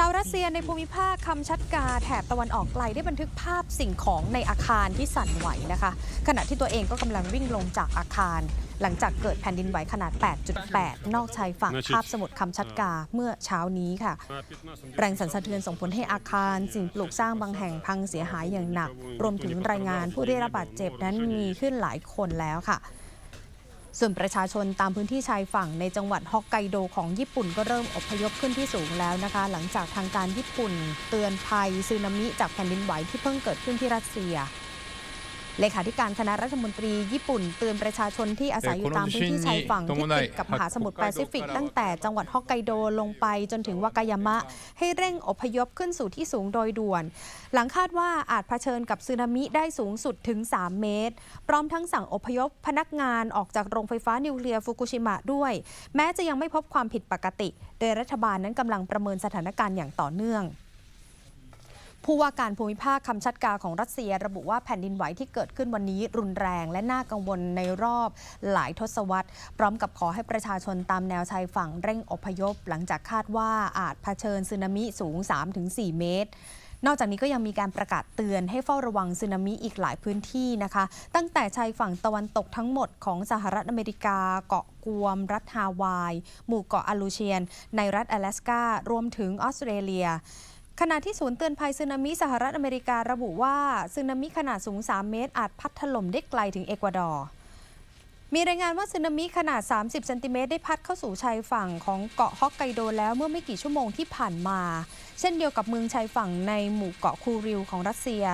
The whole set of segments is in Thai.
ชาวรัสเซียในภูมิภาคคำชัดกาแถบตะวันออกไกลได้บันทึกภาพสิ่งของในอาคารที่สั่นไหวนะคะ ขณะที่ตัวเองก็กำลังวิ่งลงจากอาคาร หลังจากเกิดแผ่นดินไหวขนาด 8.8 นอกชายฝั่งคาบสมุทรคำชัดกาเมื่อเช้านี้ค่ะ แรงสั่นสะเทือนส่งผลให้อาคาร สิ่งปลูกสร้างบางแห่งพังเสียหายอย่างหนัก รวมถึงรายงานผู้ได้รับบาดเจ็บนั้นมีขึ้นหลายคนแล้วค่ะ ส่วนประชาชนตามพื้นที่ชายฝั่งในจังหวัดฮอกไกโดของญี่ปุ่นก็เริ่มอพยพขึ้นที่สูงแล้วนะคะ หลังจากทางการญี่ปุ่น เตือนภัยซึนามิจากแผ่นดินไหวที่เพิ่งเกิดขึ้นที่รัสเซีย เลขาธิการคณะรัฐมนตรีญี่ปุ่นเตือนประชาชนที่อาศัยอยู่ตามพื้นที่ชายฝั่งที่ติดกับมหาสมุทรแปซิฟิก ตั้งแต่จังหวัดฮอกไกโดลงไปจนถึงวากายามะ ให้เร่งอพยพขึ้นสู่ที่สูงโดยด่วน หลังคาดว่าอาจเผชิญกับสึนามิได้สูงสุดถึง 3 เมตร พร้อมทั้งสั่งอพยพพนักงานออกจากโรงไฟฟ้านิวเคลียร์ฟุกุชิมะด้วย แม้จะยังไม่พบความผิดปกติ โดยรัฐบาลนั้นกำลังประเมินสถานการณ์อย่างต่อเนื่อง ผู้ว่าการภูมิภาคคำชัดกาของรัสเซีย ระบุว่าแผ่นดินไหวที่เกิดขึ้นวันนี้รุนแรงและน่ากังวลในรอบหลายทศวรรษ พร้อมกับขอให้ประชาชนตามแนวชายฝั่งเร่งอพยพ หลังจากคาดว่าอาจเผชิญสึนามิสูง 3-4 เมตรนอกจากนี้ก็ยังมีการประกาศเตือนให้เฝ้าระวังสึนามิอีกหลายพื้นที่นะคะ ตั้งแต่ชายฝั่งตะวันตกทั้งหมดของสหรัฐอเมริกา เกาะกวม รัฐฮาวาย หมู่เกาะอาลูเชียน ในรัฐ阿拉สการวมถึงออสเตรเลีย ขณะที่ศูนย์เตือนภัยสึนามิสหรัฐอเมริการะบุว่าสึนามิขนาดสูง 3 เมตร อาจพัดถล่มได้ไกลถึงเอกวาดอร์มีรายงานว่าสึนามิขนาด 30 เซนติเมตรได้พัดเข้าสู่ชายฝั่งของเกาะฮอกไกโดแล้วเมื่อไม่กี่ชั่วโมงที่ผ่านมา เช่นเดียวกับเมืองชายฝั่งในหมู่เกาะคูริวของรัสเซีย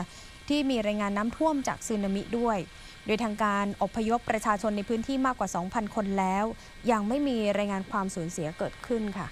ที่มีรายงานน้ำท่วมจากสึนามิด้วย โดยทางการอพยพประชาชนในพื้นที่มากกว่า 2,000 คนแล้ว ยังไม่มีรายงานความสูญเสียเกิดขึ้นค่ะ